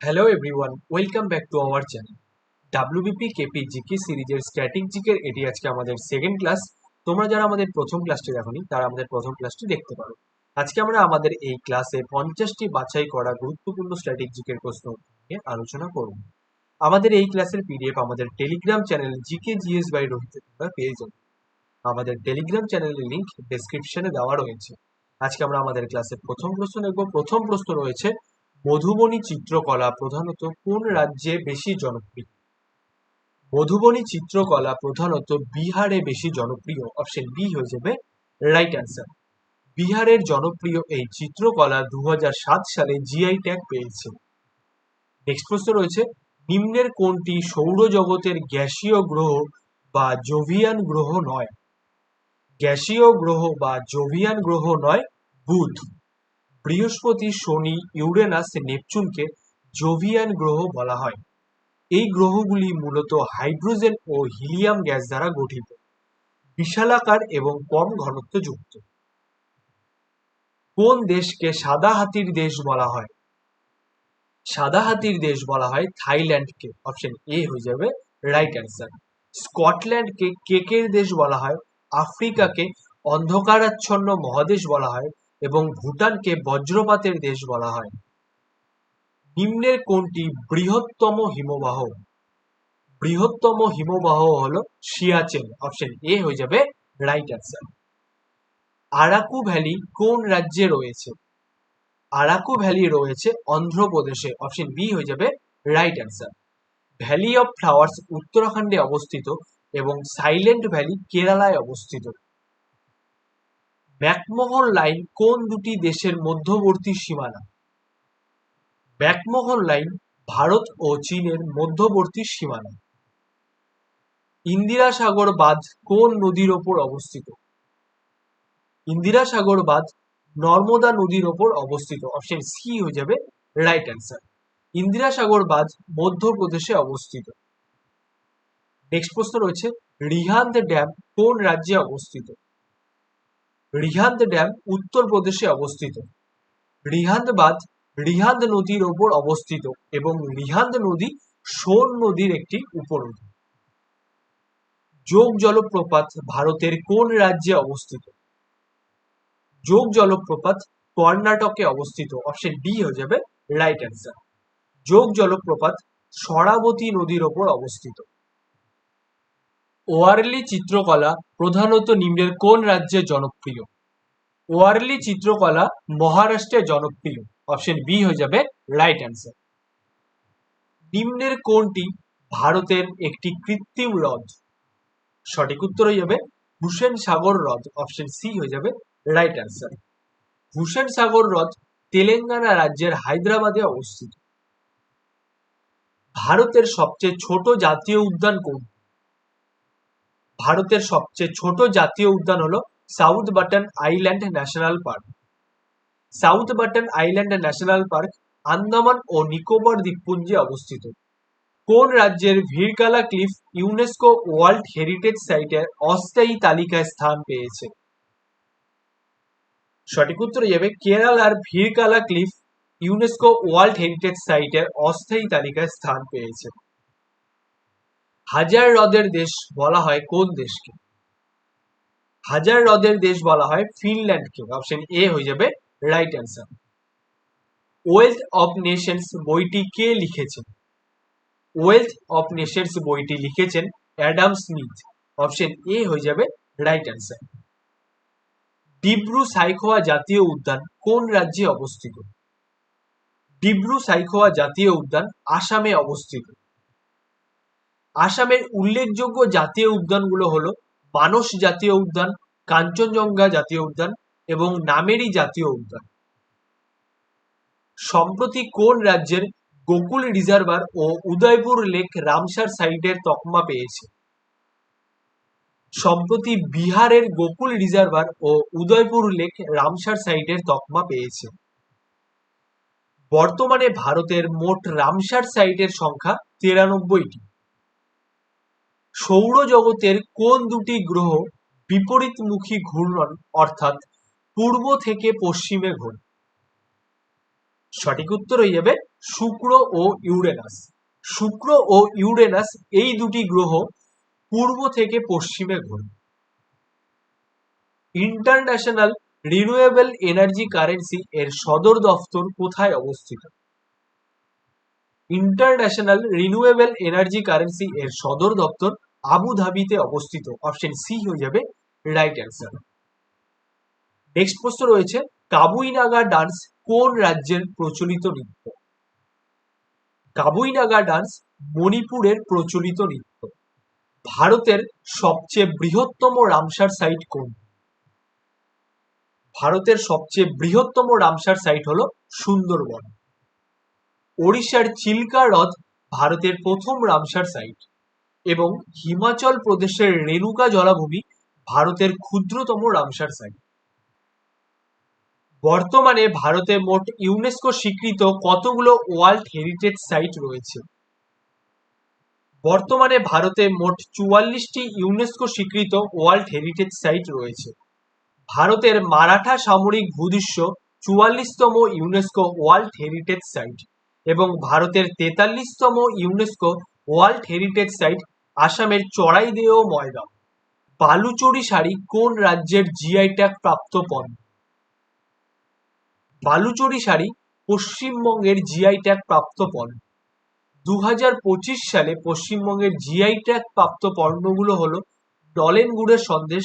Hello everyone welcome back to our channel WBP KP GK সিরিজের static জিকের এটি আজকে আমাদের সেকেন্ড ক্লাস তোমরা যারা আমাদের প্রথম ক্লাসটি দেখোনি, তারা আমাদের প্রথম ক্লাসটি দেখতে পারো। আজকে আমরা আমাদের এই ক্লাসে পঞ্চাশটি বাছাই করা গুরুত্বপূর্ণ স্ট্যাটিক জিকের প্রশ্ন নিয়ে আলোচনা করব। আমাদের এই ক্লাসের পিডিএফ আমাদের Telegram channel GK GS by রোহিতে তোমরা পেয়ে যাবে। আমাদের টেলিগ্রাম চ্যানেলের লিংক ডেসক্রিপশনে দেওয়া রয়েছে। আজকে আমরা আমাদের ক্লাসের প্রথম প্রশ্ন দেখব। প্রথম প্রশ্ন রয়েছে মধুবনী চিত্রকলা প্রধানত কোন রাজ্যে বেশি জনপ্রিয়? মধুবনী চিত্রকলা প্রধানত বিহারে বেশি জনপ্রিয়। অপশন বি হয়ে যাবে রাইট অ্যান্সার বিহারের জনপ্রিয় এই চিত্রকলা দু হাজার সাত সালে জিআই ট্যাগ পেয়েছে। নেক্সট প্রশ্ন রয়েছে, নিম্নের কোনটি সৌরজগতের গ্যাসীয় গ্রহ বা জোভিয়ান গ্রহ নয়? গ্যাসীয় গ্রহ বা জোভিয়ান গ্রহ নয়, বুধ। বৃহস্পতি, শনি, ইউরেনাস, নেপচুনকে জোভিয়ান গ্রহ বলা হয়। এই গ্রহগুলি মূলত হাইড্রোজেন ও হিলিয়াম গ্যাস দ্বারা গঠিত, বিশালাকার এবং কম ঘনত্বযুক্ত। কোন দেশকে সাদা হাতির দেশ বলা হয়? সাদা হাতির দেশ বলা হয় থাইল্যান্ডকে। অপশন এ হয়ে যাবে রাইট অ্যান্সার। স্কটল্যান্ডকে কেকের দেশ বলা হয়, আফ্রিকাকে অন্ধকারাচ্ছন্ন মহাদেশ বলা হয় এবং ভুটানকে বজ্রপাতের দেশ বলা হয়। নিম্নের কোনটি বৃহত্তম হিমবাহ? বৃহত্তম হিমবাহ হল সিয়াচেন অপশন এ হয়ে যাবে রাইট অ্যান্সার আরাকু ভ্যালি কোন রাজ্যে রয়েছে? আরাকু ভ্যালি রয়েছে অন্ধ্রপ্রদেশে অপশন বি হয়ে যাবে right answer Valley of Flowers উত্তরাখণ্ডে অবস্থিত এবং সাইলেন্ট ভ্যালি কেরালায় অবস্থিত। ম্যাকমোহন লাইন কোন দুটি দেশের মধ্যবর্তী সীমানা? ম্যাকমোহন লাইন ভারত ও চীনের মধ্যবর্তী সীমানা। ইন্দিরা সাগর বাঁধ কোন নদীর ওপর অবস্থিত? ইন্দিরা সাগর বাঁধ নর্মদা নদীর ওপর অবস্থিত। অপশন সি হয়ে যাবে রাইট অ্যান্সার ইন্দিরা সাগর বাঁধ মধ্যপ্রদেশে অবস্থিত। নেক্সট প্রশ্ন রয়েছে রিহান্দ ড্যাম কোন রাজ্যে অবস্থিত? রিহান্দ ড্যাম উত্তরপ্রদেশে অবস্থিত। রিহান্দ বাঁধ রিহান্দ নদীর ওপর অবস্থিত এবং রিহান্দ নদী সোন নদীর একটি উপনদী। যোগ জলপ্রপাত ভারতের কোন রাজ্যে অবস্থিত? যোগ জলপ্রপাত কর্ণাটকে অবস্থিত। অপশন ডি হয়ে যাবে রাইট অ্যান্সার যোগ জলপ্রপাত সরাবতী নদীর ওপর অবস্থিত। ওয়ারলি চিত্রকলা প্রধানত নিম্নের কোন রাজ্যে জনপ্রিয়? ওয়ারলি চিত্রকলা মহারাষ্ট্রে জনপ্রিয়। অপশন বি হয়ে যাবে রাইট অ্যান্সার নিম্নের কোনটি ভারতের একটি কৃত্রিম হ্রদ? সঠিক উত্তর হয়ে যাবে হুসেন সাগর হ্রদ। অপশন সি হয়ে যাবে রাইট অ্যান্সার হুসেন সাগর হ্রদ তেলেঙ্গানা রাজ্যের হায়দ্রাবাদে অবস্থিত। ভারতের সবচেয়ে ছোট জাতীয় উদ্যান কোন ভারতের সবচেয়ে ছোট জাতীয় উদ্যান হলো South Button Island National Park. South Button Island National Park Andaman ও নিকোবর দ্বীপপুঞ্জে অবস্থিত। কোন রাজ্যের Varkala Cliff UNESCO World Heritage সাইটের অস্থায়ী তালিকায় স্থান পেয়েছে? সঠিক উত্তর যাবে কেরালার Varkala Cliff UNESCO World Heritage সাইটের অস্থায়ী তালিকায় স্থান পেয়েছে। হাজার হ্রদের দেশ বলা হয় কোন দেশকে? হাজার হ্রদের দেশ বলা হয় ফিনল্যান্ডকে। অপশন এ হয়ে যাবে right answer Wealth of Nations বইটি কে লিখেছেন? ওয়েলথ অফ নেশনস বইটি লিখেছেন অ্যাডাম স্মিথ অপশন এ হয়ে যাবে রাইট অ্যান্সার ডিব্রু সাইখোয়া জাতীয় উদ্যান কোন রাজ্যে অবস্থিত? ডিব্রু সাইখোয়া জাতীয় উদ্যান আসামে অবস্থিত। আসামের উল্লেখযোগ্য জাতীয় উদ্যানগুলো হলো মানস জাতীয় উদ্যান, কাঞ্চনজঙ্ঘা জাতীয় উদ্যান এবং নামেরি জাতীয় উদ্যান। সম্প্রতি কোন রাজ্যের গোকুল রিজার্ভার ও উদয়পুর লেক রামসার সাইটের তকমা পেয়েছে? সম্প্রতি বিহারের গোকুল রিজার্ভার ও উদয়পুর লেক রামসার সাইটের তকমা পেয়েছে। বর্তমানে ভারতের মোট রামসার সাইটের সংখ্যা তিরানব্বইটি। সৌরজগতের কোন দুটি গ্রহ বিপরীতমুখী ঘূর্ণন, অর্থাৎ পূর্ব থেকে পশ্চিমে ঘোরে? সঠিক উত্তর হয়ে যাবে শুক্র ও ইউরেনাস। শুক্র ও ইউরেনাস এই দুটি গ্রহ পূর্ব থেকে পশ্চিমে ঘোরে। ইন্টারন্যাশনাল রিনিউয়েবল এনার্জি কারেন্সি এর সদর দফতর কোথায় অবস্থিত? ইন্টারন্যাশনাল রিনিউয়েবল এনার্জি কারেন্সি এর সদর দপ্তর আবু ধাবিতে অবস্থিত। অপশন সি হয়ে যাবে রাইট অ্যান্সার নেক্সট প্রশ্ন রয়েছে কাবুই নাগা ডান্স কোন রাজ্যের প্রচলিত নৃত্য? কাবুই নাগা ডান্স মণিপুরের প্রচলিত নৃত্য। ভারতের সবচেয়ে বৃহত্তম রামসার সাইট কোন? ভারতের সবচেয়ে বৃহত্তম রামসার সাইট হল সুন্দরবন। ওড়িশার চিল্কা হ্রদ ভারতের প্রথম রামসার সাইট এবং হিমাচল প্রদেশের রেণুকা জলাভূমি ভারতের ক্ষুদ্রতম রামসার সাইট বর্তমানে ভারতে মোট ইউনেস্কো স্বীকৃত কতগুলো ওয়ার্ল্ড হেরিটেজ সাইট রয়েছে? বর্তমানে ভারতে মোট চুয়াল্লিশটি ইউনেস্কো স্বীকৃত ওয়ার্ল্ড হেরিটেজ সাইট রয়েছে। ভারতের মারাঠা সামরিক ভূদৃশ্য চুয়াল্লিশতম ইউনেস্কো ওয়ার্ল্ড হেরিটেজ সাইট এবং ভারতের তেতাল্লিশতম ইউনেস্কো ওয়ার্ল্ড হেরিটেজ সাইট আসামের চড়াইদেও ময়দান বালুচরি শাড়ি কোন রাজ্যের জিআই ট্যাগ প্রাপ্ত পণ্য? বালুচরি শাড়ি পশ্চিমবঙ্গের জিআই ট্যাগ প্রাপ্ত পণ্য। দু সালে পশ্চিমবঙ্গের জিআই ট্যাগ প্রাপ্ত পণ্যগুলো হলো ডলেন গুড়ের সন্দেশ,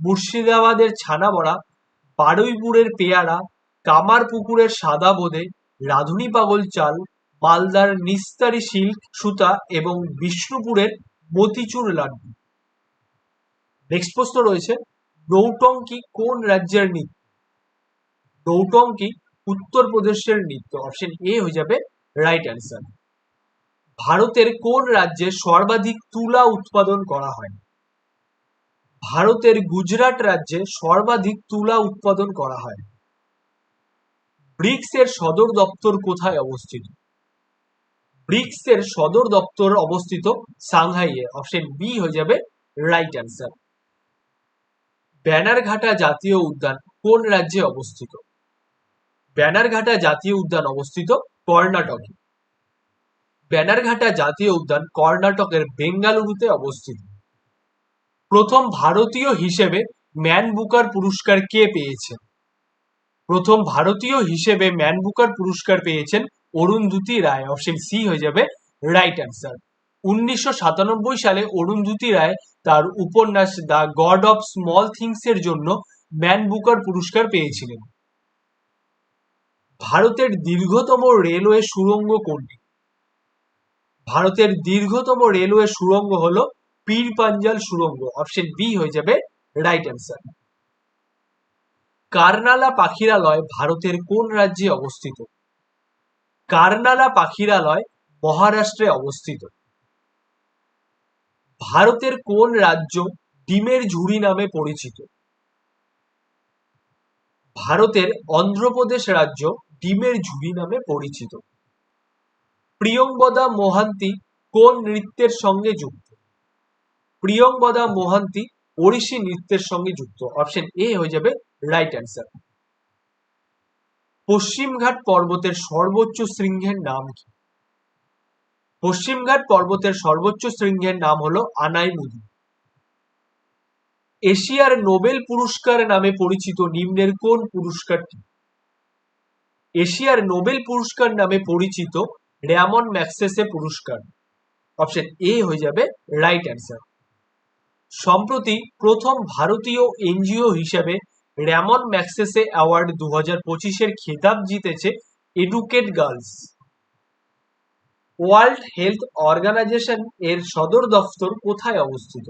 মুর্শিদাবাদের ছানা বড়া বারুইপুরের পেয়ারা, কামার পুকুরের সাদা বোঁদে, রাধুনি পাগল চাল, মালদার নিস্তারি সিল্ক সুতা এবং বিষ্ণুপুরের মতিচুর লাড্ডু। নেক্সট প্রশ্ন রয়েছে নৌটঙ্কি কোন রাজ্যের নৃত্য? নৌটঙ্কি উত্তরপ্রদেশের নৃত্য? অপশন এ হয়ে যাবে রাইট অ্যান্সার ভারতের কোন রাজ্যে সর্বাধিক তুলা উৎপাদন করা হয়? ভারতের গুজরাট রাজ্যে সর্বাধিক তুলা উৎপাদন করা হয়। ব্রিক্স এর সদর দপ্তর কোথায় অবস্থিত? ব্রিক্স এর সদর দপ্তর অবস্থিত সাংহাইয়ে। অপশন বি হয়ে যাবে রাইট অ্যান্সার ব্যানারঘাটা জাতীয় উদ্যান কোন রাজ্যে অবস্থিত? ব্যানারঘাটা জাতীয় উদ্যান অবস্থিত কর্ণাটকে ব্যানারঘাটা জাতীয় উদ্যান কর্ণাটকের বেঙ্গালুরুতে অবস্থিত। প্রথম ভারতীয় হিসেবে ম্যান বুকার পুরস্কার কে পেয়েছেন? প্রথম ভারতীয় হিসেবে ম্যান বুকার পুরস্কার পেয়েছেন অরুন্ধতী রায় অপশন সি হয়ে যাবে রাইট অ্যান্সার উনিশশো সাতানব্বই সালে অরুন্ধতী রায় তার উপন্যাস the God of Small Things এর জন্য ম্যান বুকার পুরস্কার পেয়েছিলেন। ভারতের দীর্ঘতম রেলওয়ে সুড়ঙ্গ কোনটি? ভারতের দীর্ঘতম রেলওয়ে সুড়ঙ্গ হল পীর পাঞ্জাল সুড়ঙ্গ অপশন বি হয়ে যাবে রাইট অ্যান্সার কারনালা পাখিরালয় ভারতের কোন রাজ্যে অবস্থিত? কারনালা পাখিরালয় মহারাষ্ট্রে অবস্থিত। ভারতের কোন রাজ্য ডিমের ঝুড়ি নামে পরিচিত? ভারতের অন্ধ্রপ্রদেশ রাজ্য ডিমের ঝুড়ি নামে পরিচিত। প্রিয়ঙ্বদা মোহান্তি কোন নৃত্যের সঙ্গে যুক্ত? প্রিয়ঙ্বদা মোহান্তি ওড়িশি নৃত্যের সঙ্গে যুক্ত। অপশন এ হয়ে যাবে রাইট অ্যান্সার পশ্চিমঘাট পর্বতের সর্বোচ্চ শৃঙ্গের নাম কি? পশ্চিমঘাট পর্বতের সর্বোচ্চ শৃঙ্গের নাম হলো আনাইমুদি। এশিয়ার নোবেল পুরস্কার নামে পরিচিত নিম্নের কোন পুরস্কারটি? এশিয়ার নোবেল পুরস্কার নামে পরিচিত র্যামন ম্যাক্সেসে পুরস্কার। অপশন এ হয়ে যাবে রাইট অ্যান্সার। সম্প্রতি প্রথম ভারতীয় এনজিও হিসেবে র্যামন ম্যাক্সেসে অ্যাওয়ার্ড দু হাজার পঁচিশের খেতাব জিতেছে Educate Girls World Health Organization এর সদর দফতর কোথায় অবস্থিত?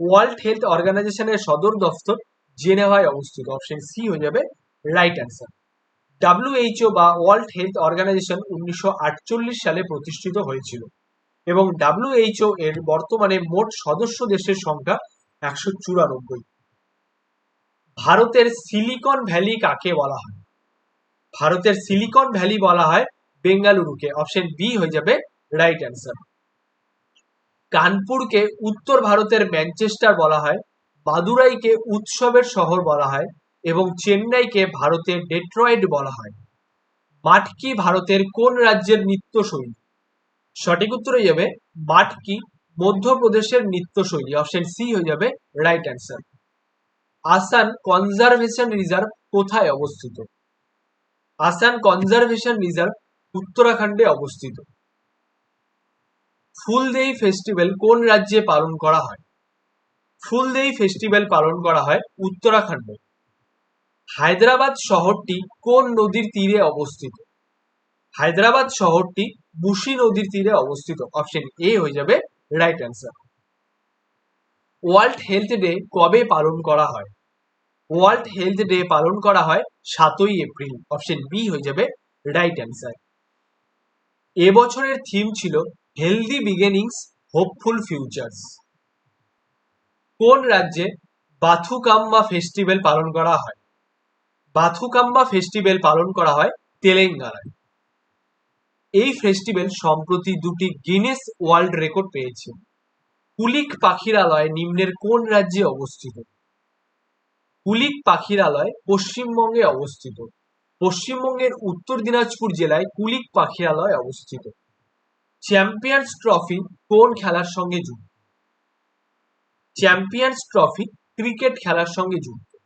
ওয়ার্ল্ড হেলথ অর্গানাইজেশনের সদর দফতর জেনেভায় অবস্থিত। অপশন সি হয়ে যাবে রাইট অ্যান্সার ডাব্লিউএইচও বা ওয়ার্ল্ড হেলথ অর্গানাইজেশন উনিশশো আটচল্লিশ সালে প্রতিষ্ঠিত হয়েছিল এবং ডাব্লিউএইচও এর বর্তমানে মোট সদস্য দেশের সংখ্যা একশো চুরানব্বই। ভারতের সিলিকন ভ্যালি কাকে বলা হয়? ভারতের সিলিকন ভ্যালি বলা হয় বেঙ্গালুরুকে। অপশন বি হয়ে যাবে রাইট অ্যান্সার কানপুরকে উত্তর ভারতের ম্যানচেস্টার বলা হয় মাদুরাইকে উৎসবের শহর বলা হয় এবং চেন্নাইকে ভারতের ডেট্রয়েড বলা হয়। মাটকি ভারতের কোন রাজ্যের নৃত্যশৈলী? সঠিক উত্তর হয়ে যাবে মাটকি, মধ্যপ্রদেশের নৃত্যশৈলী। অপশন সি হয়ে যাবে right answer Asan Conservation Reserve কোথায় অবস্থিত? আসান কনজারভেশন রিজার্ভ উত্তরাখণ্ডে অবস্থিত। ফুলদেই ফেস্টিভ্যাল কোন রাজ্যে পালন করা হয়? ফুলদেই ফেস্টিভ্যাল পালন করা হয় উত্তরাখণ্ডে। হায়দ্রাবাদ শহরটি কোন নদীর তীরে অবস্থিত? হায়দ্রাবাদ শহরটি মুসি নদীর তীরে অবস্থিত। অপশন এ হয়ে যাবে right answer World Health Day কবে পালন করা হয়? ওয়ার্ল্ড হেলথ ডে পালন করা হয় সাতই এপ্রিল। অপশন বি হয়ে যাবে রাইট অ্যান্সার এবছরের থিম ছিল হেলদি বিগিনিংস হোপফুল ফিউচার্স কোন রাজ্যে বাথুকাম্বা ফেস্টিভ্যাল পালন করা হয়? বাথুকাম্বা ফেস্টিভ্যাল পালন করা হয় তেলেঙ্গানায়। এই ফেস্টিভ্যাল সম্প্রতি দুটি গিনেস ওয়ার্ল্ড রেকর্ড পেয়েছে। কুলিক পাখিরালয় নিম্নের কোন রাজ্যে অবস্থিত? কুলিক পাখিরালয় পশ্চিমবঙ্গে অবস্থিত। পশ্চিমবঙ্গের উত্তর দিনাজপুর জেলায় কুলিক পাখিরালয় অবস্থিত। চ্যাম্পিয়ন্স ট্রফি কোন খেলার সঙ্গে যুক্ত? চ্যাম্পিয়ন্স ট্রফি ক্রিকেট খেলার সঙ্গে যুক্ত।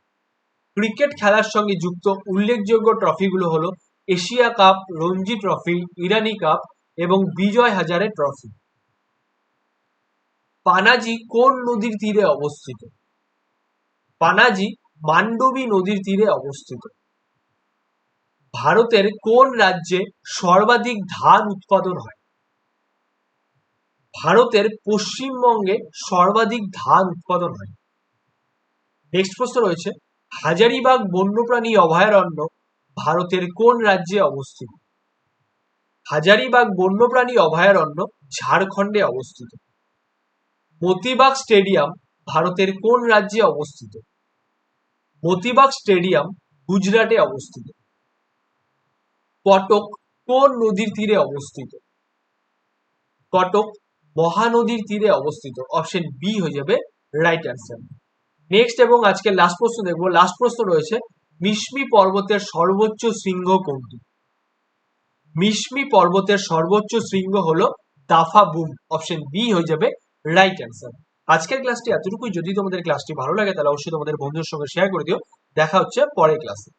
ক্রিকেট খেলার সঙ্গে যুক্ত উল্লেখযোগ্য ট্রফিগুলো হলো Asia Cup, Ranji Trophy, Irani Cup এবং বিজয় হাজারে ট্রফি। পানাজি কোন নদীর তীরে অবস্থিত? পানাজি মান্ডবী নদীর তীরে অবস্থিত। ভারতের কোন রাজ্যে সর্বাধিক ধান উৎপাদন হয়? ভারতের পশ্চিমবঙ্গে সর্বাধিক ধান উৎপাদন হয়। নেক্সট প্রশ্ন রয়েছে, হাজারিবাগ বন্যপ্রাণী অভয়ারণ্য ভারতের কোন রাজ্যে অবস্থিত? হাজারিবাগ বন্যপ্রাণী অভয়ারণ্য ঝাড়খণ্ডে অবস্থিত। মতিবাগ স্টেডিয়াম ভারতের কোন রাজ্যে অবস্থিত? মতিবাগ স্টেডিয়াম গুজরাটে অবস্থিত। কটক কোন নদীর তীরে অবস্থিত? কটক মহানদীর তীরে অবস্থিত। অপশন বি হয়ে যাবে রাইট অ্যান্সার নেক্সট এবং আজকে লাস্ট প্রশ্ন দেখব। লাস্ট প্রশ্ন রয়েছে, মিশমি পর্বতের সর্বোচ্চ শৃঙ্গ কোনটি? মিশমি পর্বতের সর্বোচ্চ শৃঙ্গ হলো দাফা বুম অপশন বি হয়ে যাবে রাইট অ্যান্সার আজকের ক্লাসটি এতটুকুই। যদি তোমাদের ক্লাসটি ভালো লাগে, তাহলে অবশ্যই তোমাদের বন্ধুদের সঙ্গে শেয়ার করে দিও। দেখা হচ্ছে পরের ক্লাসে।